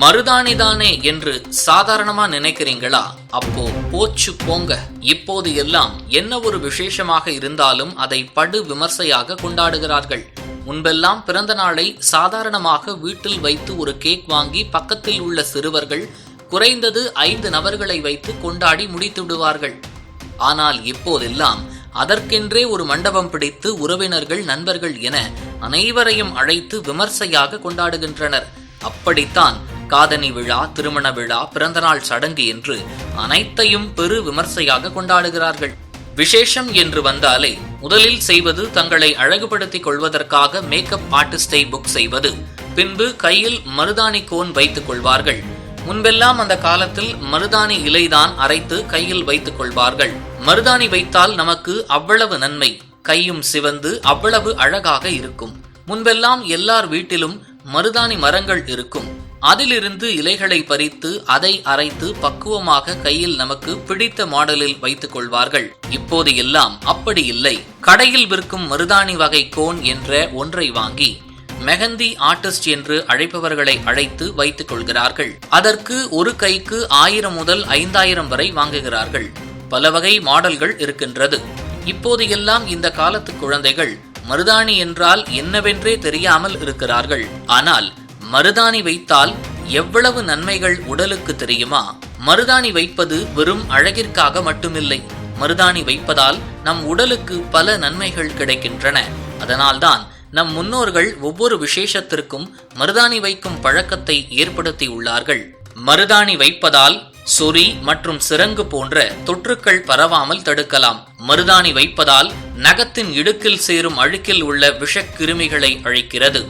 மருதாணிதானே என்று சாதாரணமா நினைக்கிறீங்களா? அப்போ போச்சு போங்க. இப்போது எல்லாம் என்ன ஒரு விசேஷமாக இருந்தாலும் அதை படு விமர்சையாக கொண்டாடுகிறார்கள். முன்பெல்லாம் பிறந்த நாளை சாதாரணமாக வீட்டில் வைத்து ஒரு கேக் வாங்கி பக்கத்தில் உள்ள சிறுவர்கள் குறைந்தது ஐந்து நபர்களை வைத்து கொண்டாடி முடித்து விடுவார்கள் ஆனால் இப்போதெல்லாம் அதற்கென்றே ஒரு மண்டபம் பிடித்து உறவினர்கள் நண்பர்கள் என அனைவரையும் அழைத்து விமர்சையாக கொண்டாடுகின்றனர். அப்படித்தான் காதணி விழா திருமண விழா பிறந்தநாள் சடங்கு என்று அனைத்தையும் பெரு விமர்சையாக கொண்டாடுகிறார்கள். விசேஷம் என்று வந்தாலே முதலில் செய்வது தங்களை அழகுபடுத்திக் கொள்வதற்காக மேக்கப் ஆர்டிஸ்டை புக் செய்வது. பின்பு கையில் மருதாணி கோன் வைத்துக் கொள்வார்கள். முன்பெல்லாம் அந்த காலத்தில் மருதாணி இலைதான் அரைத்து கையில் வைத்துக் கொள்வார்கள். மருதாணி வைத்தால் நமக்கு அவ்வளவு நன்மை. கையும் சிவந்து அவ்வளவு அழகாக இருக்கும். முன்பெல்லாம் எல்லார் வீட்டிலும் மருதாணி மரங்கள் இருக்கும். அதிலிருந்து இலைகளை பறித்து அதை அரைத்து பக்குவமாக கையில் நமக்கு பிடித்த மாடலில் வைத்துக் கொள்வார்கள். இப்போது எல்லாம் அப்படி இல்லை. கடையில் விற்கும் மருதாணி வகை கோன் என்ற ஒன்றை வாங்கி மெஹந்தி ஆர்டிஸ்ட் என்று அழைப்பவர்களை அழைத்து வைத்துக் கொள்கிறார்கள். அதற்கு ஒரு கைக்கு ஆயிரம் முதல் ஐந்தாயிரம் வரை வாங்குகிறார்கள். பல வகை மாடல்கள் இருக்கின்றது. இப்போது எல்லாம் இந்த காலத்து குழந்தைகள் மருதாணி என்றால் என்னவென்றே தெரியாமல் இருக்கிறார்கள். ஆனால் மருதாணி வைத்தால் எவ்வளவு நன்மைகள் உடலுக்கு தெரியுமா? மருதாணி வைப்பது வெறும் அழகிற்காக மட்டுமில்லை. மருதாணி வைப்பதால் நம் உடலுக்கு பல நன்மைகள் கிடைக்கின்றன. அதனால்தான் நம் முன்னோர்கள் ஒவ்வொரு விசேஷத்திற்கும் மருதாணி வைக்கும் பழக்கத்தை ஏற்படுத்தி உள்ளார்கள் மருதாணி வைப்பதால் சொறி மற்றும் சிரங்கு போன்ற தொற்றுக்கள் பரவாமல் தடுக்கலாம். மருதாணி வைப்பதால் நகத்தின் இடுக்கில் சேரும் அழுக்கில் உள்ள விஷக்கிருமிகளை அழிக்கிறது.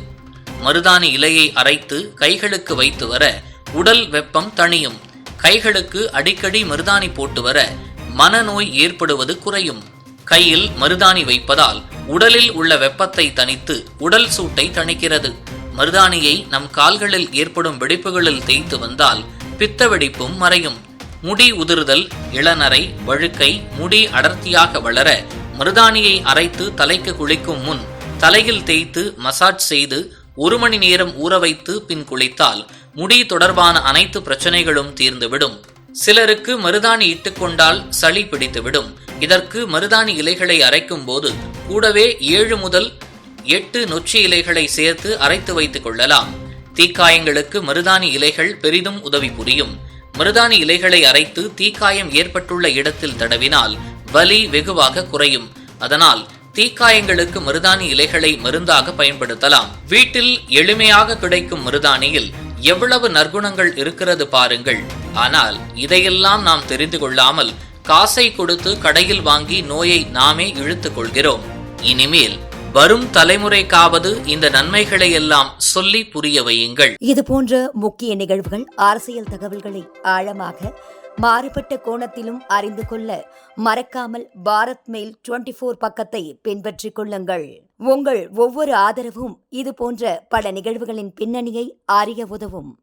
மருதாணி இலையை அரைத்து கைகளுக்கு வைத்து வர உடல் வெப்பம் தணியும். கைகளுக்கு அடிக்கடி மருதாணி போட்டு வர மனநோய் ஏற்படுவது குறையும். கையில் மருதாணி வைப்பதால் உடலில் உள்ள வெப்பத்தை தணித்து உடல் சூட்டை தணிக்கிறது. மருதாணியை நம் கால்களில் ஏற்படும் வெடிப்புகளில் தேய்த்து வந்தால் பித்த வெடிப்பும் மறையும். முடி உதிர்தல் இளநரை வழுக்கை முடி அடர்த்தியாக வளர மருதாணியை அரைத்து தலைக்கு குளிக்கும் முன் தலையில் தேய்த்து மசாஜ் செய்து ஒரு மணி நேரம் ஊற வைத்து பின் குளித்தால் முடி தொடர்பான அனைத்து பிரச்சனைகளும் தீர்ந்துவிடும். சிலருக்கு மருதாணி இட்டுக்கொண்டால் சளி பிடித்துவிடும். இதற்கு மருதாணி இலைகளை அரைக்கும் போது கூடவே ஏழு முதல் எட்டு நொச்சி இலைகளை சேர்த்து அரைத்து வைத்துக் கொள்ளலாம். தீக்காயங்களுக்கு மருதாணி இலைகள் பெரிதும் உதவி புரியும். மருதாணி இலைகளை அரைத்து தீக்காயம் ஏற்பட்டுள்ள இடத்தில் தடவினால் வலி வெகுவாக குறையும். அதனால் தீக்காயங்களுக்கு மருதாணி இலைகளை மருந்தாக பயன்படுத்தலாம். வீட்டில் எளிமையாக கிடைக்கும் மருதாணியில் எவ்வளவு நற்குணங்கள் இருக்கிறது பாருங்கள். ஆனால் இதையெல்லாம் நாம் தெரிந்து கொள்ளாமல் காசை கொடுத்து கடையில் வாங்கி நோயை நாமே இழுத்துக் கொள்கிறோம். இனிமேல் வரும் தலைமுறைக்காவது இந்த நன்மைகளை எல்லாம் சொல்லி புரிய வையுங்கள். இது போன்ற முக்கிய நிகழ்வுகள் அரசியல் தகவல்களை ஆழமாக மாறுபட்ட கோணத்திலும் அறிந்து கொள்ள மறக்காமல் பாரத் மெயில் டுவெண்டி போர் பக்கத்தை பின்பற்றிக் கொள்ளுங்கள். உங்கள் ஒவ்வொரு ஆதரவும் இது போன்ற பல நிகழ்வுகளின் பின்னணியை அறிய உதவும்.